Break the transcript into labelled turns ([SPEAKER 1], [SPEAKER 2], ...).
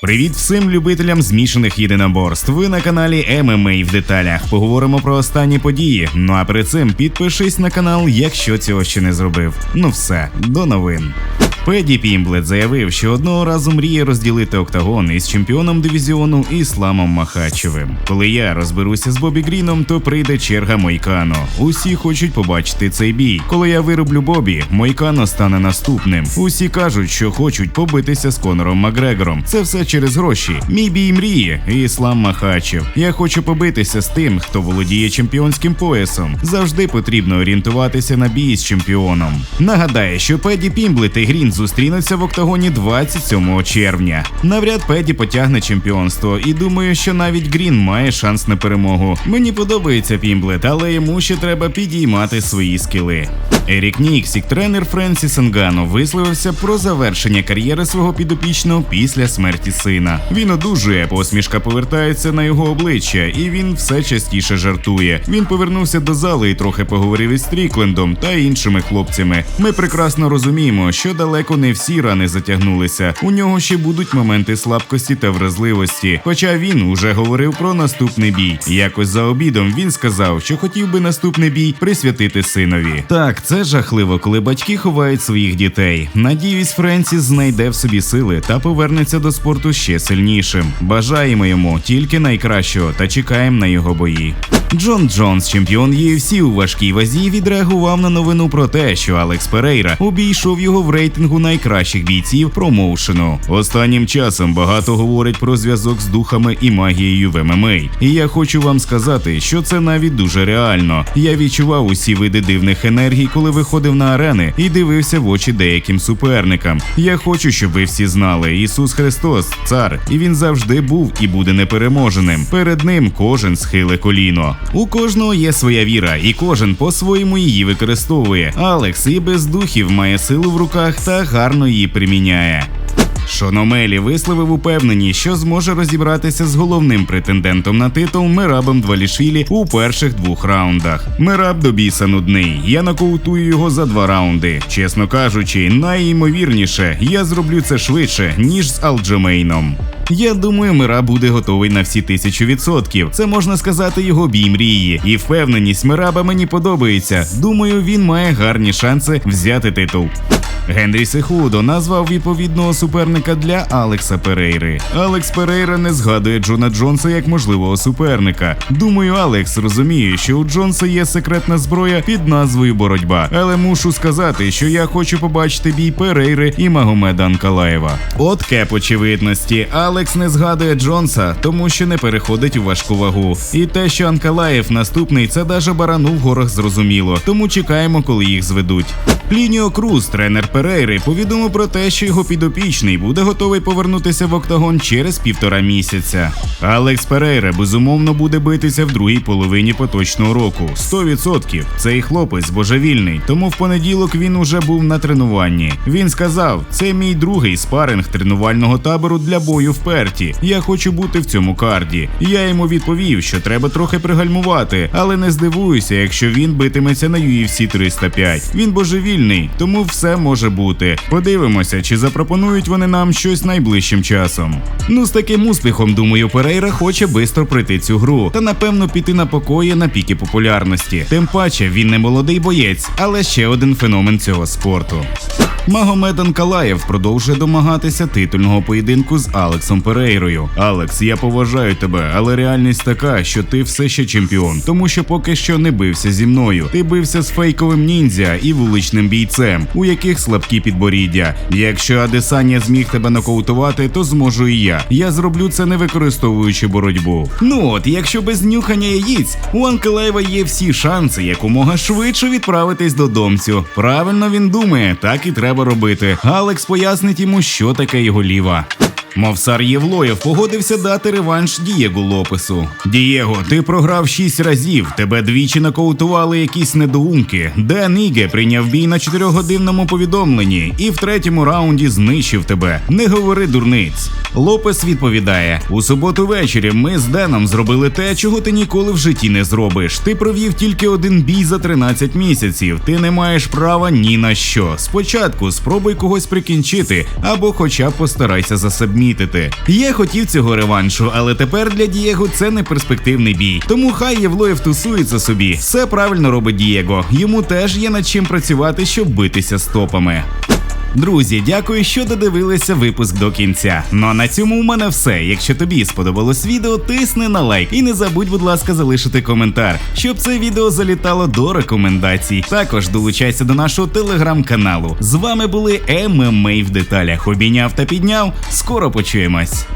[SPEAKER 1] Привіт всім любителям змішаних єдиноборств. Ви на каналі ММА в деталях. Поговоримо про останні події. Ну а перед цим підпишись на канал, якщо цього ще не зробив. Ну все, до новин. Педі Пімблет заявив, що одного разу мріє розділити октагон із чемпіоном дивізіону Ісламом Махачевим. Коли я розберуся з Бобі Гріном, то прийде черга Мойкано. Усі хочуть побачити цей бій. Коли я вироблю Бобі, Мойкано стане наступним. Усі кажуть, що хочуть побитися з Конором Макгрегором. Це все через гроші. Мій бій мріє, Іслам Махачев. Я хочу побитися з тим, хто володіє чемпіонським поясом. Завжди потрібно орієнтуватися на бій з чемпіоном. Нагадаю, що Педі Пімблет і Грін зустрінуться в октагоні 27 червня. Навряд Педі потягне чемпіонство, і думаю, що навіть Грін має шанс на перемогу. Мені подобається Пімблет, але йому ще треба підіймати свої скіли. Ерік Ніксік, тренер Френсіс Нгану, висловився про завершення кар'єри свого підопічного після смерті сина. Він одужує, посмішка повертається на його обличчя, і він все частіше жартує. Він повернувся до зали і трохи поговорив із Стріклендом та іншими хлопцями. Ми прекрасно розуміємо, що далеко не всі рани затягнулися. У нього ще будуть моменти слабкості та вразливості. Хоча він уже говорив про наступний бій. Якось за обідом він сказав, що хотів би наступний бій присвятити синові. Так, це жахливо, коли батьки ховають своїх дітей. Надіюсь, Френсіс знайде в собі сили та повернеться до спорту ще сильнішим. Бажаємо йому тільки найкращого та чекаємо на його бої. Джон Джонс, чемпіон UFC у важкій вазі, відреагував на новину про те, що Алекс Перейра обійшов його в рейтингу найкращих бійців промоушену. Останнім часом багато говорять про зв'язок з духами і магією в ММА. І я хочу вам сказати, що це навіть дуже реально. Я відчував усі види дивних енергій, коли виходив на арени і дивився в очі деяким суперникам. Я хочу, щоб ви всі знали, Ісус Христос, цар, і він завжди був і буде непереможеним. Перед ним кожен схиле коліно. У кожного є своя віра, і кожен по-своєму її використовує. Алекс і без духів має силу в руках та гарно її приміняє. Шономелі висловив упевненість, що зможе розібратися з головним претендентом на титул Мирабом Двалішвілі у перших двох раундах. Мираб до біса нудний. Я нокаутую його за два раунди. Чесно кажучи, найімовірніше, я зроблю це швидше, ніж з Алджемейном. Я думаю, Мира буде готовий на всі тисячу відсотків. Це можна сказати його бій мрії. І впевненість Мираба мені подобається. Думаю, він має гарні шанси взяти титул. Генрі Сехудо назвав відповідного суперника для Алекса Перейри. Алекс Перейра не згадує Джона Джонса як можливого суперника. Думаю, Алекс розуміє, що у Джонса є секретна зброя під назвою Боротьба. Але мушу сказати, що я хочу побачити бій Перейри і Магомеда Анкалаєва. От кеп очевидності. Алекс не згадує Джонса, тому що не переходить у важку вагу. І те, що Анкалаєв наступний, це даже барану в горах зрозуміло. Тому чекаємо, коли їх зведуть. Плініо Круз, тренер Перейри, повідомив про те, що його підопічний буде готовий повернутися в октагон через півтора місяця. Алекс Перейра безумовно буде битися в другій половині поточного року. 100%. Цей хлопець божевільний, тому в понеділок він уже був на тренуванні. Він сказав: це мій другий спаринг тренувального табору для бою в Перті. Я хочу бути в цьому карді. Я йому відповів, що треба трохи пригальмувати, але не здивуюся, якщо він битиметься на UFC 305. Він божевільний, тому все може бути. Подивимося, чи запропонують вони нам щось найближчим часом. Ну, з таким успіхом, думаю, Перейра хоче бистро пройти цю гру та напевно піти на покої на піки популярності. Тим паче він не молодий боєць, але ще один феномен цього спорту. Магомед Анкалаєв продовжує домагатися титульного поєдинку з Алексом Перейрою. Алекс, я поважаю тебе, але реальність така, що ти все ще чемпіон, тому що поки що не бився зі мною. Ти бився з фейковим ніндзя і вуличним бійцем, у яких слабкі підборіддя. Якщо Адесанія зміг тебе нокаутувати, то зможу і я. Я зроблю це не використовуючи боротьбу. Ну от, якщо без нюхання яїць, у Анкалаєва є всі шанси якомога швидше відправитись додомцю. Правильно він думає, так і треба робити. Алекс пояснить йому, що таке його ліва. Мовсар Євлоєв погодився дати реванш Дієгу Лопесу. Дієго, ти програв шість разів. Тебе двічі нокаутували якісь недоумки. Ден Іге прийняв бій на чотирьохгодинному повідомленні і в третьому раунді знищив тебе. Не говори дурниць. Лопес відповідає: у суботу ввечері ми з Деном зробили те, чого ти ніколи в житті не зробиш. Ти провів тільки один бій за 13 місяців. Ти не маєш права ні на що. Спочатку спробуй когось прикінчити, або хоча б постарайся за себе відмітити. Я хотів цього реваншу, але тепер для Дієго це не перспективний бій. Тому хай Євлоєв тусується собі. Все правильно робить Дієго. Йому теж є над чим працювати, щоб битися з топами. Друзі, дякую, що додивилися випуск до кінця. Ну а на цьому у мене все. Якщо тобі сподобалось відео, тисни на лайк і не забудь, будь ласка, залишити коментар, щоб це відео залітало до рекомендацій. Також долучайся до нашого телеграм-каналу. З вами були ММА в деталях. Обійняв та підняв. Скоро почуємось.